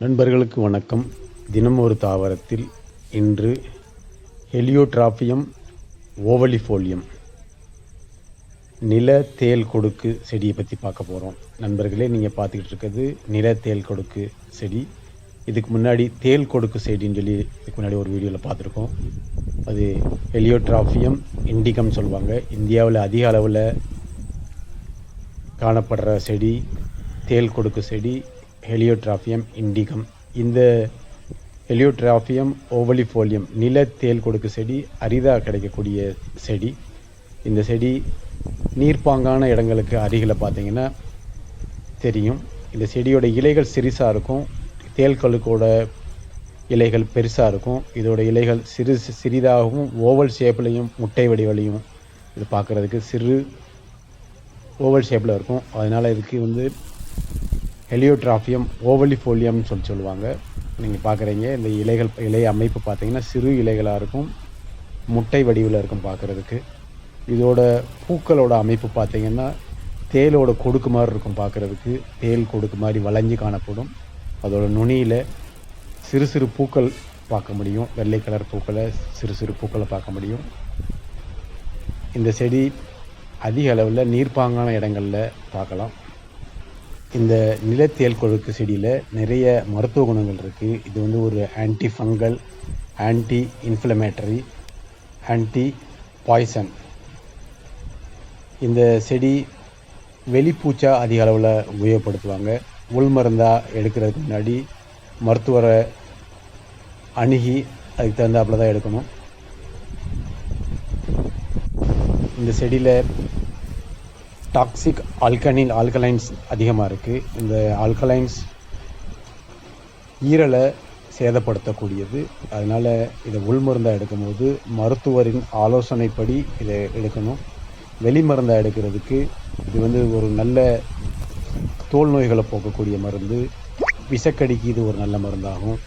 நண்பர்களுக்கு வணக்கம். தினம் ஒரு தாவரத்தில் இன்று ஹெலியோட்ராஃபியம் ஓவலிஃபோலியம். நில தேல் கொடுக்கு செடியை பற்றி பார்க்க போகிறோம் நண்பர்களே நீங்கள் பார்த்துக்கிட்டு இருக்கிறது நில தேல் கொடுக்கு செடி. இதுக்கு முன்னாடி தேல் கொடுக்கு செடின்னு சொல்லி இதுக்கு முன்னாடி ஒரு வீடியோவில் பார்த்துருக்கோம். அது ஹெலியோட்ராஃபியம் இண்டிகம் சொல்லுவாங்க. இந்தியாவில் அதிக அளவில் காணப்படுற செடி தேல் கொடுக்கு செடி ஹெலியோட்ராஃபியம் இண்டிகம் இந்த ஹெலியோட்ராஃபியம் ஓவலிஃபோலியம் நில தேல் கொடுக்கு செடி அரிதாக கிடைக்கக்கூடிய செடி. இந்த செடி நீர்ப்பாங்கான இடங்களுக்கு அருகில் பார்த்தீங்கன்னா தெரியும். இந்த செடியோட இலைகள் சிறுசாக இருக்கும். தேல் கழுக்கோட இலைகள் பெருசாக இருக்கும். இதோட இலைகள் சிறு சிறிதாகவும் ஓவல் ஷேப்லையும் முட்டை வடிவலையும் இது பார்க்குறதுக்கு சிறு ஓவல் ஷேப்பில் இருக்கும். அதனால் இதுக்கு வந்து ஹெலியோட்ராஃபியம் ஓவலிஃபோலியம்னு சொல்லி சொல்லுவாங்க. நீங்கள் பார்க்குறீங்க இந்த இலைகள் இலை அமைப்பு பார்த்தீங்கன்னா சிறு இலைகளாக இருக்கும் முட்டை வடிவில் இருக்கும் பார்க்குறதுக்கு இதோட பூக்களோட அமைப்பு பார்த்தீங்கன்னா தேலோட கொடுக்கு மாதிரி இருக்கும் பார்க்குறதுக்கு தேல் கொடுக்கு மாதிரி வளைஞ்சு காணப்படும். அதோட நுனியில் சிறு சிறு பூக்கள் பார்க்க முடியும். வெள்ளை கலர் பூக்களை சிறு சிறு பூக்களை பார்க்க முடியும். இந்த செடி அதிக அளவில் நீர்ப்பாங்கான இடங்களில் பார்க்கலாம். இந்த நிலத்தேல் கொழுக்கு செடியில் நிறைய மருத்துவ குணங்கள் இருக்குது இது வந்து ஒரு anti fungal anti inflammatory anti poison இந்த செடி வெளிப்பூச்சா அதிக அளவில் உபயோகப்படுத்துவாங்க. உள் மருந்தாக எடுக்கிறதுக்கு முன்னாடி மருத்துவரை அணுகி அதுக்கு தகுந்தாப்பில் தான் எடுக்கணும். இந்த செடியில் டாக்ஸிக் ஆல்கனில் ஆல்கலைன்ஸ் அதிகமாக இருக்குது இந்த ஆல்கலைன்ஸ் ஈரலை சேதப்படுத்தக்கூடியது. அதனால் இதை உள்மருந்தாக எடுக்கும்போது மருத்துவரின் ஆலோசனைப்படி இதை எடுக்கணும். வெளி மருந்தாக எடுக்கிறதுக்கு இது வந்து ஒரு நல்ல தோல் நோய்களை போக்கக்கூடிய மருந்து. விசக்கடிக்கு இது ஒரு நல்ல மருந்தாகும்.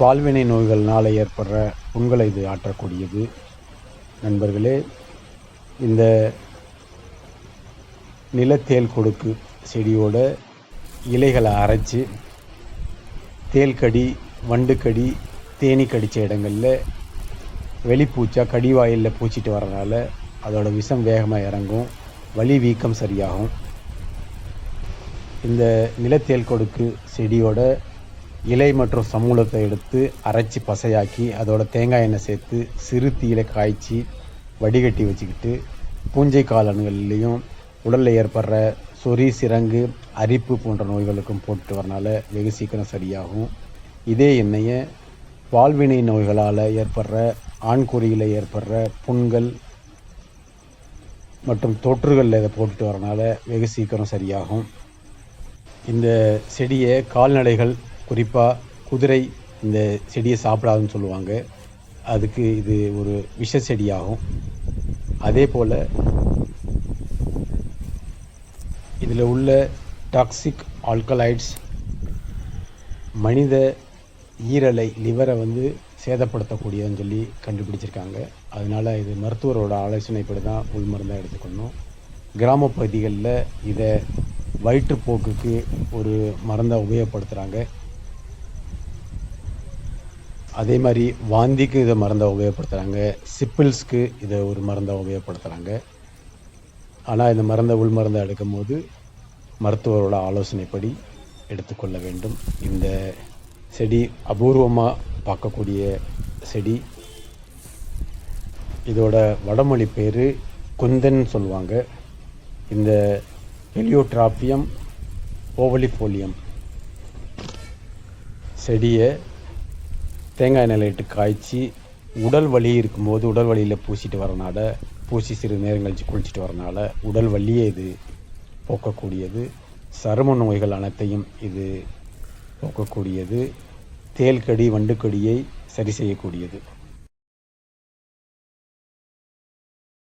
பால்வினை நோய்கள்னால் ஏற்படுற புண்களை இது ஆற்றக்கூடியது. நண்பர்களே இந்த நிலத்தேல் கொடுக்கு செடியோட இலைகளை அரைச்சி தேல்கடி வண்டுக்கடி தேனி கடித்த இடங்களில் வெளிப்பூச்சா கடிவாயிலில் பூச்சிட்டு வரனால அதோட விஷம் வேகமாக இறங்கும் வலி வீக்கம் சரியாகும். இந்த நிலத்தேல் கொடுக்கு செடியோட இலை மற்றும் சமூலத்தை எடுத்து அரைச்சி பசையாக்கி அதோட தேங்காய் எண்ணெய் சேர்த்து சிறு தீயில காய்ச்சி வடிகட்டி வச்சுக்கிட்டு பூஞ்சை காலன்கள்லேயும் உடலில் ஏற்படுற சொறி சிறங்கு அரிப்பு போன்ற நோய்களுக்கும் போட்டு வரனால வெகு சீக்கிரம் சரியாகும். இதே எண்ணெயை பால்வினை நோய்களால் ஏற்படுற ஆண்குறியில் ஏற்படுற புண்கள் மற்றும் தொற்றுகளில் இதை போட்டுட்டு வரனால வெகு சீக்கிரம் சரியாகும். இந்த செடியை கால்நடைகள் குறிப்பாக குதிரை இந்த செடியை சாப்பிடாதுன்னு சொல்லுவாங்க. அதுக்கு இது ஒரு விஷ செடியாகும். அதே போல் இதில் உள்ள டாக்ஸிக் ஆல்கலைட்ஸ் மனித ஈரலை லிவரை வந்து சேதப்படுத்தக்கூடியதுன்னு சொல்லி கண்டுபிடிச்சிருக்காங்க. அதனால் இது மருத்துவரோட ஆலோசனைப்படி தான் உள் மருந்தாக எடுத்துக்கணும் கிராம பகுதிகளில் இதை வயிற்றுப்போக்குக்கு ஒரு மருந்தை உபயோகப்படுத்துகிறாங்க அதே மாதிரி வாந்திக்கு இதை மருந்தை உபயோகப்படுத்துகிறாங்க சிப்பிள்ஸ்க்கு இதை ஒரு மருந்தை உபயோகப்படுத்துகிறாங்க ஆனால் இந்த மருந்தை உள் மருந்தை எடுக்கும்போது மருத்துவரோட ஆலோசனைப்படி எடுத்துக்கொள்ள வேண்டும். இந்த செடி அபூர்வமாக பார்க்கக்கூடிய செடி இதோட வடமொழி பேர் குந்தன் சொல்லுவாங்க. இந்த ஹெலியோட்ராப்பியம் ஓவலிஃபோலியம் செடியை தேங்காய் நிலையிட்டு காய்ச்சி உடல் வலி இருக்கும்போது உடல் வலியில் பூசிட்டு வரனால பூசி சிறு நேரம் கழித்து குளிச்சுட்டு வரனால உடல் வலியே இது. போக்கக்கூடியது. சரும நோய்கள் அனைத்தையும் இது போக்கக்கூடியது. தேல்கடி வண்டுக்கடியை சரி செய்யக்கூடியது.